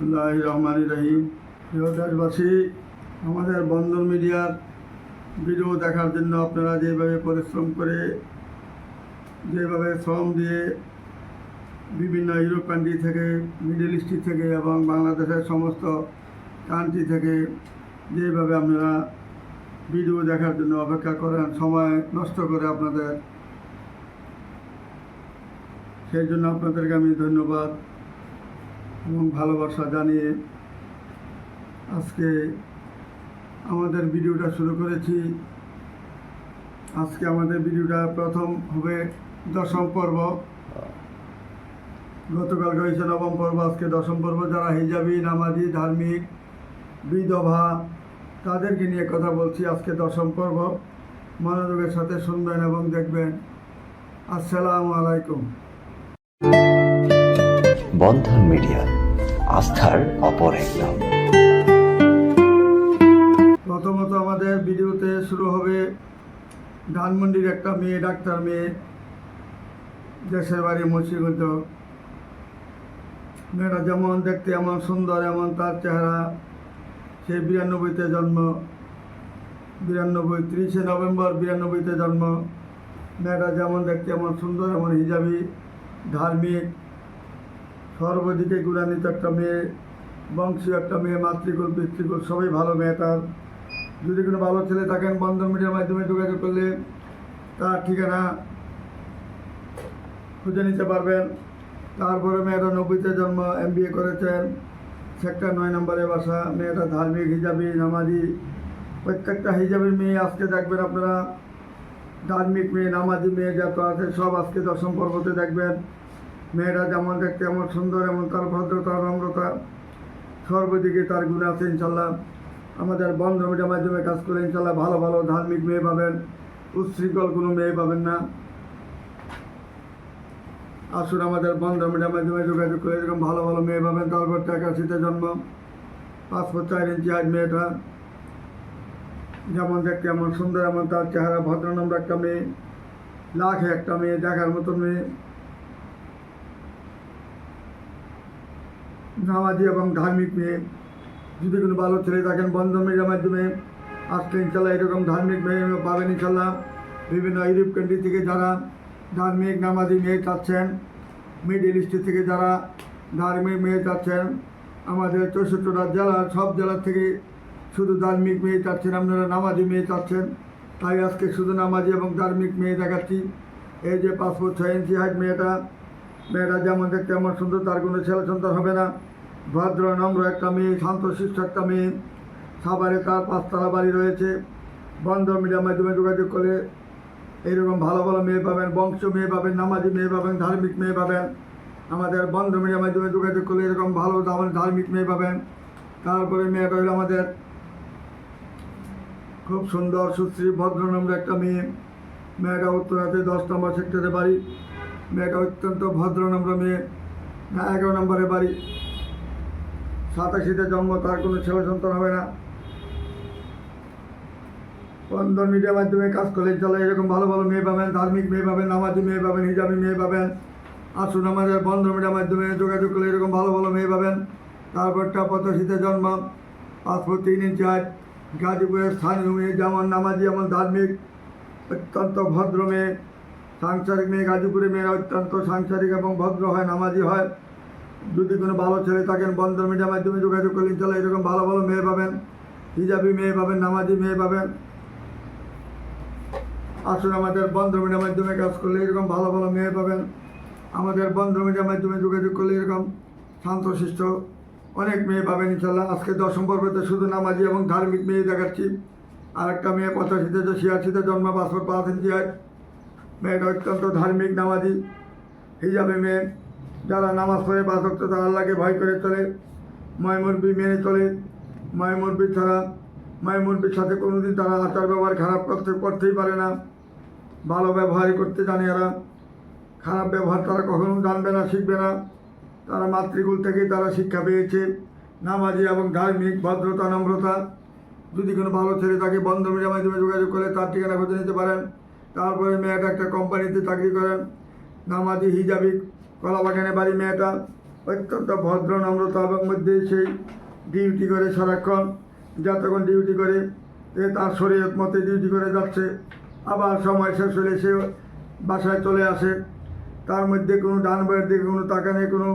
বিসমুল্লাহ রহমান রহিম দেশবাসী, আমাদের বন্ধন মিডিয়ার ভিডিও দেখার জন্য আপনারা যেভাবে পরিশ্রম করে, যেভাবে শ্রম দিয়ে বিভিন্ন ইউরোপ কান্ট্রি থেকে, মিডল ইস্ট থেকে এবং বাংলাদেশের সমস্ত কান্ট্রি থেকে যেভাবে আপনারা ভিডিও দেখার জন্য অপেক্ষা করেন, সময় নষ্ট করে আপনাদের, সেই জন্য আপনাদেরকে আমি ধন্যবাদ। এবং ভালোবাসা জানিয়ে আজকে আমাদের ভিডিওটা শুরু করেছি। আজকে আমাদের ভিডিওটা প্রথম হবে দশম পর্ব। গতকাল হয়েছে নবম পর্ব, আজকে দশম পর্ব। যারা হিজাবি, নামাজি, ধার্মিক, বিধবা, তাদেরকে নিয়ে কথা বলছি আজকে দশম পর্ব। মনোযোগের সাথে শুনবেন এবং দেখবেন। আসসালামু আলাইকুম। বন্ধন মিডিয়া। আস্থার অপর এক নাম। প্রথমত আমাদের ভিডিওতে শুরু হবে ধানমন্ডির একটা মেয়ে, ডাক্তার মেয়ে, দেশের বাড়ি মুন্সিগঞ্জ। মেয়েটা যেমন দেখতে এমন সুন্দর, এমন তার চেহারা। সে বিরানব্বইতে জন্ম। বিরানব্বই তিরিশে নভেম্বর বিরানব্বইতে জন্ম। মেয়েটা যেমন দেখতে এমন সুন্দর, এমন হিজাবি, ধার্মিক। সর্বদিকে গুণান্বিত একটা মেয়ে, বংশীয় একটা মেয়ে, মাতৃকুল, পিতৃকুল, সবই ভালো মেয়েটার যদি কোনো ভালো ছেলে থাকেন বন্ধন মিডিয়ার মাধ্যমে যোগাযোগ করলে তার ঠিকানা খুঁজে নিতে পারবেন। তারপরে মেয়েটা নব্বইতে জন্ম এম করেছেন। সেক্টর নয় নম্বরে বাসা মেয়েটা ধার্মিক, হিজাবি, নামাজি। প্রত্যেকটা হিজাবি মেয়ে আজকে দেখবেন আপনারা ধার্মিক মেয়ে, নামাজি মেয়ে যত আছে সব আজকে দশম পর্বতে দেখবেন। মেয়েরা যেমন দেখতে এমন সুন্দর, এমন তার ভদ্রতা, নম্রতা, সর্বদিকে তার গুণ আছে, ইনশাল্লাহ। আমাদের বন্ধ মিডিয়ার মাধ্যমে কাজ করে ইনশাল্লাহ ভালো ভালো ধার্মিক মেয়ে পাবেন, উচ্ছৃঙ্খল কোনো মেয়ে পাবেন না। আসুন আমাদের বন্ধ মিডিয়ার মাধ্যমে যোগাযোগ করে এরকম ভালো ভালো মেয়ে পাবেন। তারপর একাশিতে জন্ম ফুট চার ইঞ্চি আজ মেয়েটা। যেমন দেখতে এমন সুন্দর, এমন তার চেহারা, ভদ্র ভদ্রনম্র একটা মেয়ে, লাখে একটা মেয়ে দেখার মতন মেয়ে। নামাজি এবং ধার্মিক মেয়ে। যদি কোনো ভালো ছেলে থাকেন বন্ধন মেয়ের মাধ্যমে আজকে ইনশাল্লাহ এরকম ধার্মিক মেয়ে পাবেন ইনশাল্লাহ। বিভিন্ন ইউরোপ কান্ট্রি থেকে যারা ধার্মিক নামাজি মেয়ে চাচ্ছেন, মিডিল ইস্ট থেকে যারা ধার্মিক মেয়ে চাচ্ছেন, আমাদের চৌষট্টিটা জেলার সব জেলার থেকে শুধু ধার্মিক মেয়ে চাচ্ছেন, আপনারা নামাজি মেয়ে চাচ্ছেন। তাই আজকে শুধু নামাজি এবং ধার্মিক মেয়ে দেখাচ্ছি। এই যে পাসপোর্ট ছয় ইঞ্চি হাইট মেয়েটা মেয়েটা যেমন দেখতে এমন সুন্দর, তার কোনো ছেলে সন্তান হবে না। ভদ্র, নম্র একটা মেয়ে, শান্ত শান্তশিষ্ট একটা মেয়ে। সাভারে তার পাঁচতলা বাড়ি রয়েছে। বন্ধ মিডিয়ার মাধ্যমে যোগাযোগ করে এইরকম ভালো ভালো মেয়ে পাবেন, বংশ মেয়ে পাবেন, নামাজি মেয়ে পাবেন, ধার্মিক মেয়ে পাবেন। আমাদের বন্ধ মিডিয়ার মাধ্যমে যোগাযোগ করলে এরকম ভালো ধার্মিক মেয়ে পাবেন। তারপরে মেয়েটা হলো আমাদের খুব সুন্দর, সুশ্রী, ভদ্র, নম্র একটা মেয়ে। মেয়েটা উত্তরাতে দশ নম্বর সেক্টরে বাড়ি। মেয়েটা অত্যন্ত ভদ্র নম্র মেয়ে। না এগারো নম্বরে বাড়ি। সাতাশিতে জন্ম, তার কোনো ছেলে সন্তান হবে না। বন্ধন মিডিয়ার মাধ্যমে কাজ করলে চলে। এরকম ভালো ভালো মেয়ে পাবেন, ধার্মিক মেয়ে পাবেন, নামাজি মেয়ে পাবেন, হিজাবি মেয়ে পাবেন। আসুন আমাদের বন্ধন মিডিয়ার মাধ্যমে যোগাযোগ করলে এরকম ভালো ভালো মেয়ে পাবেন। তারপরটা পঁচাশিতে জন্ম পাসপোর্ট তিন ইঞ্চি হাইট, গাজীপুরের স্থানীয় মেয়ে, যেমন নামাজি যেমন ধার্মিক, অত্যন্ত ভদ্র মেয়ে। সাংসারিক মেয়ে গাজীপুরে মেয়েরা অত্যন্ত সাংসারিক এবং ভদ্র হয়, নামাজি হয়। যদি কোনো ভালো ছেলে থাকেন, বন্ধন মিডিয়ার মাধ্যমে যোগাযোগ করলে চলে এরকম ভালো ভালো মেয়ে পাবেন, হিজাবি মেয়ে পাবেন, নামাজি মেয়ে পাবেন। আসুন আমাদের বন্ধ মিডিয়ার মাধ্যমে কাজ করলে এরকম ভালো ভালো মেয়ে পাবেন। আমাদের বন্ধ মিডিয়ার মাধ্যমে যোগাযোগ করলে এরকম শান্তশিষ্ট অনেক মেয়ে পাবেন ইনশাল্লাহ আজকে দশম পর্বতে শুধু নামাজি এবং ধার্মিক মেয়ে দেখাচ্ছি। আর একটা মেয়ে পঁচাশিতে ছিয়াশিতে জন্ম পাসপোর্ট পাঁচ ইঞ্চি হয়। মেয়েটা অত্যন্ত ধার্মিক নামাজি হিজাবে মেয়ে। যারা নামাজ পড়ে পাঁচ ভক্ত, তারা আল্লাহকে ভয় করে চলে ময়মুরবি মেনে চলে। ময়মুরবি ছাড়া ময়মুরবির সাথে কোনোদিন তারা আচার ব্যবহার খারাপ করতে, করতেই পারে না। ভালো ব্যবহারই করতে জানে এরা। খারাপ ব্যবহার তারা কখনো জানবে না, শিখবে না। তারা মাতৃকুল থেকেই তারা শিক্ষা পেয়েছে। নামাজি এবং ধার্মিক, ভদ্রতা, নম্রতা। যদি কোনো ভালো ছেলে তাকে বন্ধ মিডিয়ার মাধ্যমে যোগাযোগ করে তার ঠিকানা খুঁজে নিতে পারেন। তারপরে মেয়েটা একটা কোম্পানিতে চাকরি করেন। নামাজি, হিজাবি কলা বাগানে বাড়ি মেয়েটা। অত্যন্ত ভদ্র, নম্রতা এবং মধ্যে সেই ডিউটি করে সারাক্ষণ। যতক্ষণ ডিউটি করে, এ তার শরীয়ত মতে ডিউটি করে যাচ্ছে। আবার সময় শেষ হলে সে বাসায় চলে আসে। তার মধ্যে কোনো ডান বইয়ের দিকে কোনো টাকা নেই, কোনো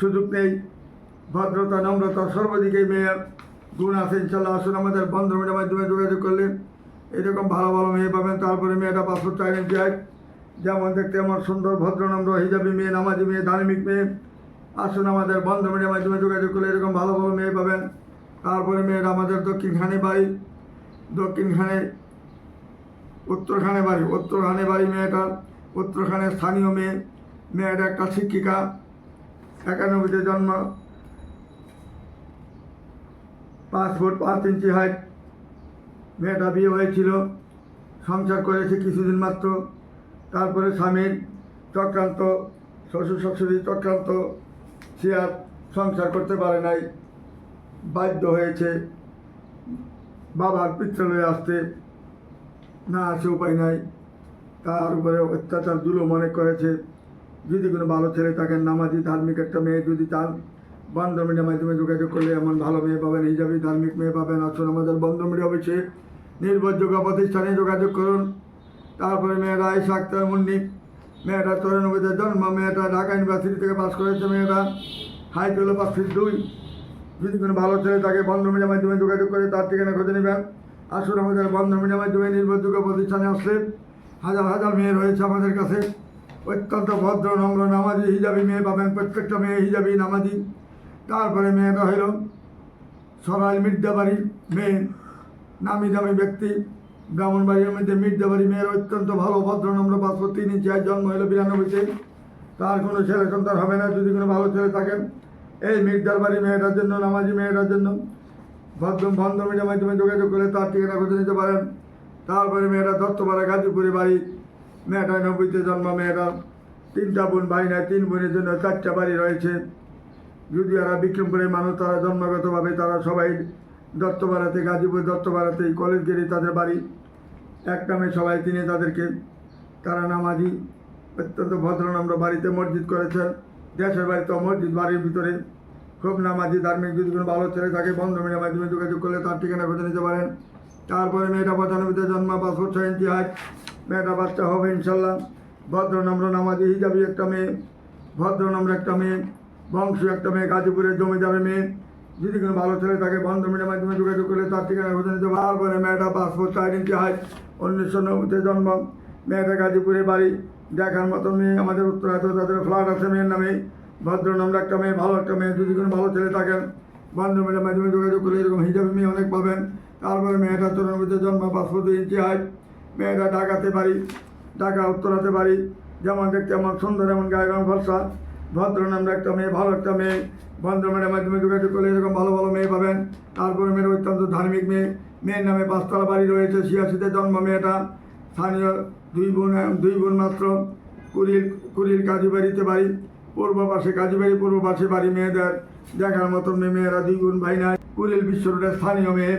সুযোগ নেই। ভদ্রতা, নম্রতা সর্বদিকে মেয়ের গুণ আছে, ইনশাল্লাহ। আসুন আমাদের বন্ধুমের মাধ্যমে যোগাযোগ করলে এরকম ভালো ভালো মেয়ে পাবেন। তারপরে মেয়েটা পাসপোর্ট চাই ইঞ্চি হাইট যেমন দেখতে আমার সুন্দর, ভদ্রনম্র, হিজাবি মেয়ে, নামাজি মেয়ে ধার্মিক মেয়ে। আসুন আমাদের বন্ধ বন্ধুমের মাধ্যমে যোগাযোগ করলে এরকম ভালো ভালো মেয়ে পাবেন। তারপরে মেয়েরা আমাদের দক্ষিণখানে বাড়ি। দক্ষিণখানে, উত্তরখানে বাড়ি। উত্তরখানে বাড়ি মেয়েটার উত্তরখানে স্থানীয় মেয়ে। মেয়েটা একটা শিক্ষিকা। একানব্বইতে জন্ম। পাঁচ ফুট পাঁচ ইঞ্চি হাইট মেয়েটা বিয়ে হয়েছিল, সংসার করেছে কিছুদিন মাত্র। তারপরে স্বামীর চক্রান্ত, শ্বশুর শাশুড়ি চক্রান্ত, সে আর সংসার করতে পারে নাই। বাধ্য হয়েছে বাবার পিত্রালয়ে আসতে। না আসে উপায় নাই। তার উপরে অত্যাচার দুলো মনে করেছে। যদি কোনো ভালো ছেলে থাকেন, নামাজি, ধার্মিক একটা মেয়ে যদি চান বন্ধ মিডিয়ার মাধ্যমে যোগাযোগ করলে এমন ভালো মেয়ে পাবেন, হিজাবি ধার্মিক মেয়ে পাবেন। আসুন, আমাদের বন্ধ মিডিয়া অফিসে নির্ভরযোগ্য প্রতিষ্ঠানে যোগাযোগ করুন। তারপরে মেয়েরা আয়সা আক্তার মুন্নি মেয়েটা চৌরানব্বইতে জন্ম, মেয়েটা ঢাকা ইউনিভার্সিটি থেকে পাস করেছে মেয়েটা হাইট হলো পাঁচ ফিট দুই। যদি কোনো ভালো ছেলে তাকে বন্ধ মিডিয়ার মাধ্যমে যোগাযোগ করে তার ঠিকানা খুঁজে নেবেন। আসুন, আমাদের বন্ধ মিডিয়ার মাধ্যমে নির্ভরযোগ্য প্রতিষ্ঠানে আসলে হাজার হাজার মেয়ে রয়েছে আমাদের কাছে। অত্যন্ত ভদ্র, নম্র, নামাজি, হিজাবি মেয়ে পাবেন। প্রত্যেকটা মেয়ে হিজাবি, নামাজি। তারপরে মেয়েটা হইল। সরাইল মির্জাবাড়ির মেয়ে নামি দামি ব্যক্তি। ব্রাহ্মণবাড়ির মধ্যে মির্জাবাড়ি মেয়ের অত্যন্ত ভালো ভদ্র নম্র পাসপোর্ট তিনি যার জন্ম হলো বিরানব্বইতে তার কোনো ছেলে সন্তান হবে না যদি কোনো ভালো ছেলে থাকেন। এই মির্জার বাড়ি মেয়েটার জন্য, নামাজি মেয়েটার জন্য ভদ্র বন্ধ মাধ্যমে যোগাযোগ করে তার ঠিকানা খুঁজে নিতে পারেন। তারপরে মেয়েটা দত্তপাড়া গাজীপুরে বাড়ি। মেয়েটা নব্বইতে জন্ম মেয়েটা তিনটা বোন ভাই নাই, তিন বোনের জন্য চারটা বাড়ি রয়েছে। যদি এরা বিক্রমপুরের মানুষ, তারা জন্মগতভাবে তারা সবাই দত্তপাড়াতে গাজীপুর দত্তপাড়াতে কলেজ গেড়ে তাদের বাড়ি। এক নামে সবাই তিনি তাদেরকে। তারা নামাজি, অত্যন্ত ভদ্র নম্র বাড়িতে মসজিদ করেছেন দেশের বাড়িতে মসজিদ, বাড়ির ভিতরে খুব নামাজি, ধার্মিক, যদি কোনো ভালো ছেলে থাকে, বন্ধ মিডিয়ার মাধ্যমে যোগাযোগ করলে তার ঠিকানা খুঁজে নিতে পারেন। তারপরে মেয়েটা পঁচানব্বইতে জন্ম, পাঁচ বছর ইঞ্চি হাইট মেয়েটা বাচ্চা হবে ইনশাল্লাহ। ভদ্র নম্র নামাজি, হিজাবি একটা মেয়ে। ভদ্র নম্র একটা মেয়ে। বংশ, একটা মেয়ে গাজীপুরের জমিদারের মেয়ে। যদি কোনো ভালো ছেলে থাকে বন্ধ মিডিয়ার মাধ্যমে যোগাযোগ করলে তার ঠিকানা খুঁজে নিতে পারে। মেয়েটা পাসপোর্ট চার ইঞ্চি হাইট উনিশশো নব্বইতে জন্ম। মেয়েটা গাজীপুরে বাড়ি। দেখার মতো মেয়ে আমাদের উত্তরাতে, তাদের ফ্ল্যাট আছে মেয়ের নামে। ভদ্র নম্র একটা মেয়ে, ভালো একটা মেয়ে। যদি কোনো ভালো ছেলে থাকেন বন্ধ মিডিয়ার মাধ্যমে যোগাযোগ করলে এরকম হিজাবি মেয়ে অনেক পাবেন। তারপরে মেয়েটা চৌরানব্বইতে জন্ম পাসপোর্ট দুই ইঞ্চি হাইট মেয়েটা ঢাকাতে বাড়ি, ঢাকা উত্তরাতে বাড়ি। যেমন দেখতে আমার সুন্দর, এমন গায়ে রং ফর্সা। ভদ্র নামটা একটা মেয়ে, ভালো একটা মেয়ে বন্ধ মেয়ের মাধ্যমে যোগাযোগ করলে এরকম ভালো ভালো মেয়ে পাবেন। তারপরে মেয়ের অত্যন্ত ধার্মিক মেয়ে। মেয়ের নামে পাঁচতলা বাড়ি রয়েছে ছিয়াশিতে জন্ম মেয়েটা। স্থানীয় দুই বোন দুই বোন মাত্র। কুড়ির কুড়ির কাজী বাড়িতে বাড়ি। পূর্ব পাশে কাজী বাড়ি পূর্ব পাশে বাড়ি মেয়েদের। দেখার মতো মেয়ে মেয়েরা দুই বোন ভাই নাই। কুড়িল বিশ্ব রোডের স্থানীয় মেয়ে।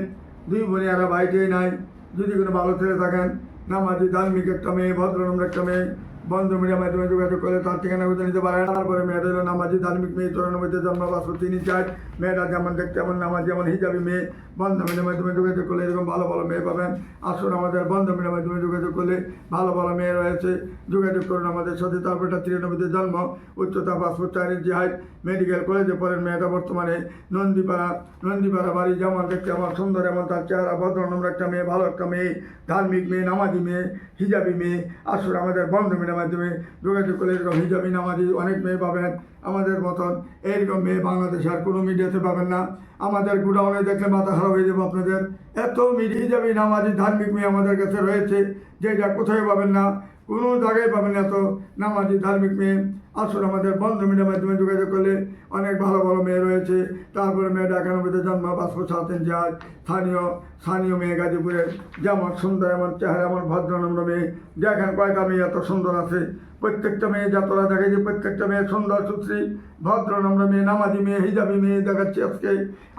দুই বোনে এরা বাইটেই নাই। যদি কোনো ভালো ছেলে থাকেন, নামাজি ধার্মিক একটা মেয়ে ভদ্রনম্র একটা মেয়ে বন্ধ মিডিয়ার মাধ্যমে যোগাযোগ করলে তার ঠিকানা খুঁজে নিতে পারেন তারপরে মেয়েটা হলো নামাজি, ধার্মিক মেয়ে চৌরানব্বইতে জন্ম পাঁচশো তিনি চার মেয়েটা যেমন দেখতে এমন নামাজি যেমন হিজাবি মেয়ে। বন্ধ মিডিয়ার মাধ্যমে যোগাযোগ করলে এরকম ভালো ভালো মেয়ে পাবেন। আসুন আমাদের বন্ধ মিডিয়ার মাধ্যমে যোগাযোগ করলে ভালো ভালো মেয়ে রয়েছে। যোগাযোগ করুন আমাদের সাথে তারপরটা তিরানব্বইতে জন্ম। উচ্চতা পাসপোর্ট চার ইঞ্চি হাইট মেডিকেল কলেজে পড়েন মেয়েটা বর্তমানে নন্দীপাড়া নন্দীপাড়া বাড়ি। যেমন দেখতে আমার সুন্দর, এমন তার চেহারা ভদ্র নম্র একটা মেয়ে, ভালো একটা মেয়ে। ধার্মিক মেয়ে, নামাজি মেয়ে, হিজাবি মেয়ে। আসুন আমাদের বন্ধু বন্ধ মিডিয়ার মাধ্যমে যোগাযোগ করলে এরকম হিজাবি নামাজি অনেক মেয়ে পাবেন আমাদের মতন। এইরকম মেয়ে বাংলাদেশে আর কোনো মিডিয়াতে পাবেন না। আমাদের গুডাউনে দেখলে মাথা খারাপ হয়ে যাবে আপনাদের। এত হিজাবি নামাজি ধার্মিক মেয়ে আমাদের কাছে রয়েছে যেটা কোথায় পাবেন না, কোনো জায়গায় পাবেন না এত নামাজি ধার্মিক মেয়ে। আসুন আমাদের বন্ধ মিডিয়ার মাধ্যমে যোগাযোগ করলে অনেক ভালো ভালো মেয়ে রয়েছে। তারপরে মেয়েটা একানব্বইতে জন্ম পাসপোর্ট সাত ইঞ্চি হাত স্থানীয় স্থানীয় মেয়ে গাজীপুরের যেমন সুন্দর, এমন চেহারা, এমন ভদ্রনম্র মেয়ে। দেখেন কয়টা মেয়ে এত সুন্দর আছে। প্রত্যেকটা মেয়ে যতটা দেখে যে প্রত্যেকটা মেয়ে সুন্দর, সুশ্রী, ভদ্রনম্র মেয়ে, নামাজি মেয়ে, হিজাবি মেয়ে দেখাচ্ছি আজকে।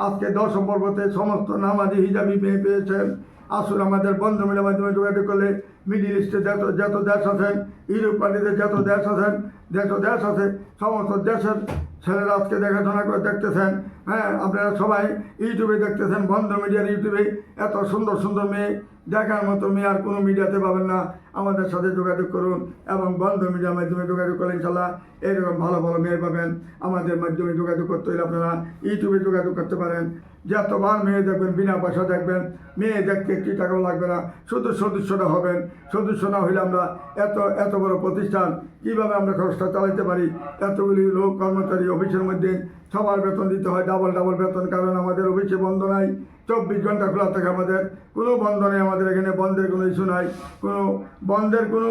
আজকে দশম পর্বতে সমস্ত নামাজি, হিজাবি মেয়ে পেয়েছেন। আসুন আমাদের বন্ধ মিলের মাধ্যমে যোগাযোগ করলে মিডিল ইস্টে যত যত দেশ আছেন, ইউরোপ পার্টিতে যত দেশ আছেন, যত দেশ আছে, সমস্ত দেশের ছেলেরা আজকে দেখাশোনা করে দেখতেছেন। হ্যাঁ আপনারা সবাই ইউটিউবে দেখতেছেন, বন্ধ মিডিয়ার ইউটিউবে। এত সুন্দর সুন্দর মেয়ে দেখার মতো মেয়ে আর কোনো মিডিয়াতে পাবেন না। আমাদের সাথে যোগাযোগ করুন এবং বন্ধ মিডিয়ার মাধ্যমে যোগাযোগ করলে ইনশাল্লাহ এইরকম ভালো ভালো মেয়ে পাবেন। আমাদের মাধ্যমে যোগাযোগ করতে হলে আপনারা ইউটিউবে যোগাযোগ করতে পারেন। যতবার মেয়ে দেখবেন, বিনা পয়সা দেখবেন, মেয়ে দেখতে একটি টাকাও লাগবে না। শুধু সদস্যটা হবেন। সদস্য না হইলে আমরা এত এত বড় প্রতিষ্ঠান কীভাবে আমরা খরচটা চালাতে পারি? এতগুলি লোক কর্মচারী অফিসের মধ্যে সবার বেতন দিতে হয়, ডাবল ডাবল বেতন, কারণ আমাদের অফিসে বন্ধ নাই। চব্বিশ ঘণ্টা খোলা থাকে আমাদের। কোনো বন্ধ নেই আমাদের এখানে, বন্ধের কোনো ইস্যু নাই। কোনো বন্ধের কোনো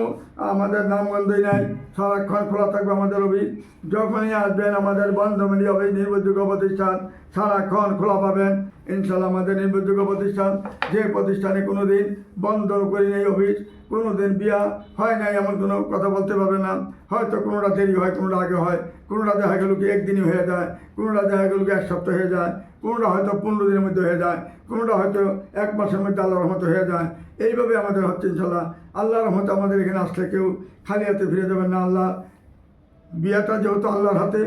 আমাদের নামগন্ধই নাই। সারাক্ষণ খোলা থাকবে আমাদের অফিস। যখনই আসবেন আমাদের বন্ধ মিডিয়া অফিস, নির্ভরযোগ্য প্রতিষ্ঠান, সারাক্ষণ খোলা পাবেন। ইনশাল্লাহ আমাদের নির্ভরযোগ্য প্রতিষ্ঠান, যে প্রতিষ্ঠানে কোনো দিন বন্ধ করি নেই অফিস কোনো দিন বিয়া হয় নাই এমন কোনো কথা বলতে পারবে না। হয়তো কোনোটা দেরি হয়, কোনোটা আগে হয়। কোনোটা দেখা গেল কি একদিনই হয়ে যায়। কোনোটা দেখা গেল কি এক সপ্তাহ হয়ে যায়। কোনোটা হয়তো পনেরো দিনের মধ্যে হয়ে যায়, কোনোটা হয়তো এক মাসের মধ্যে আল্লাহ রহমত হয়ে যায়। এইভাবে আমাদের হচ্ছে ইনশাল্লাহ আল্লাহ রহমত আমাদের এখানে আসলে কেউ খালি হাতে ফিরে যাবেন না। আল্লাহ বিয়াটা যেহেতু আল্লাহর হাতে,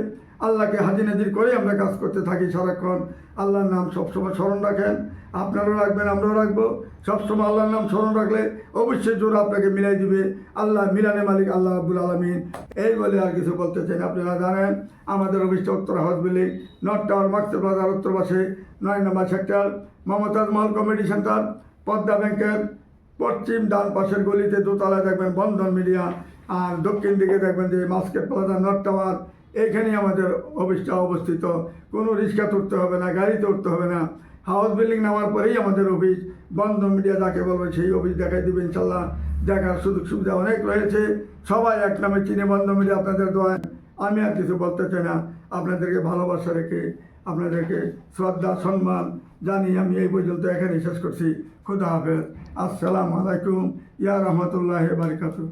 আল্লাহকে হাজির নাজির করেই আমরা কাজ করতে থাকি সারাক্ষণ। আল্লাহর নাম সবসময় স্মরণ রাখেন। আপনারাও রাখবেন, আমরাও রাখব। সবসময় আল্লাহর নাম স্মরণ রাখলে অবশ্যই জোর আপনাকে মিলাই দিবে। আল্লাহ মিলানে মালিক, আল্লাহ আব্বুল আলমিন। এই বলে আর কিছু বলতে চাই আপনারা জানেন, আমাদের অফিসটা উত্তর হাউস বিল্ডিং, নর্থ টাওয়ার মাক্সের বাজার, উত্তর পাশে নয় নম্বর sector, Mumtaz Mahal committee centre, Padma ব্যাংকের পশ্চিম ডান পাশের গলিতে দোতলায় দেখবেন বন্ধন মিডিয়া, আর দক্ষিণ দিকে দেখবেন যে মাস্কেট প্লাজা নর্থ টাওয়ার, এইখানেই আমাদের অফিসটা অবস্থিত। কোনো রিক্সা তুলতে হবে না, গাড়িতে উঠতে হবে না। হাউস বিল্ডিং নামার পরেই আমাদের অফিস বন্ধন মিডিয়া যাকে বলবে সেই অফিস দেখাই দেবে, ইনশাল্লাহ দেখার সুযোগ সুবিধা অনেক রয়েছে। সবাই এক নামে চিনে বন্ধ মিডিয়া আপনাদের দোয়ায়। আমি আর কিছু বলতে চাই না। আপনাদেরকে ভালোবাসা রেখে, আপনাদেরকে শ্রদ্ধা, সম্মান জানি আমি এই পর্যন্ত এখানে শেষ করছি। খুদা হাফেজ। আসসালামু আলাইকুম। ইয়া রহমতুল্লাহ বারকাতু